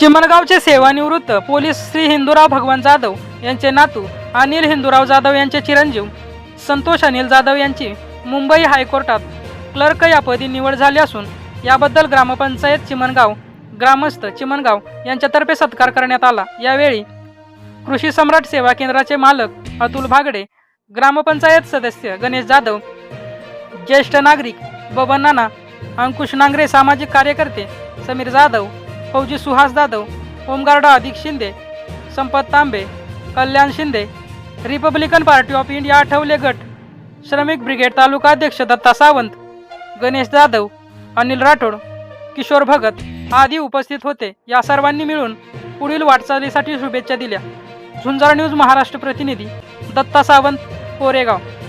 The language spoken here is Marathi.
चिमणगावचे सेवानिवृत्त पोलीस श्री हिंदूराव भगवान जाधव यांचे नातू अनिल हिंदूराव जाधव यांचे चिरंजीव संतोष अनिल जाधव यांची मुंबई हायकोर्टात क्लर्क या पदी निवड झाली असून याबद्दल ग्रामपंचायत चिमणगाव ग्रामस्थ चिमणगाव यांच्यातर्फे सत्कार करण्यात आला. यावेळी कृषी सम्राट सेवा केंद्राचे मालक अतुल भागडे ग्रामपंचायत सदस्य गणेश जाधव ज्येष्ठ नागरिक बबन नाना अंकुश नांगरे सामाजिक कार्यकर्ते समीर जाधव फौजी सुहास जाधव होमगार्ड अधिक Shinde Sampat Tambe Kalyan Shinde Republican Party of India Athawale गट श्रमिक ब्रिगेड तालुका अध्यक्ष दत्ता सावंत गणेश जाधव अनिल राठोड किशोर भगत आदी उपस्थित होते. या सर्वांनी मिळून पुढील वाटचालीसाठी शुभेच्छा दिल्या. झुंजार न्यूज महाराष्ट्र प्रतिनिधी दत्ता सावंत कोरेगाव.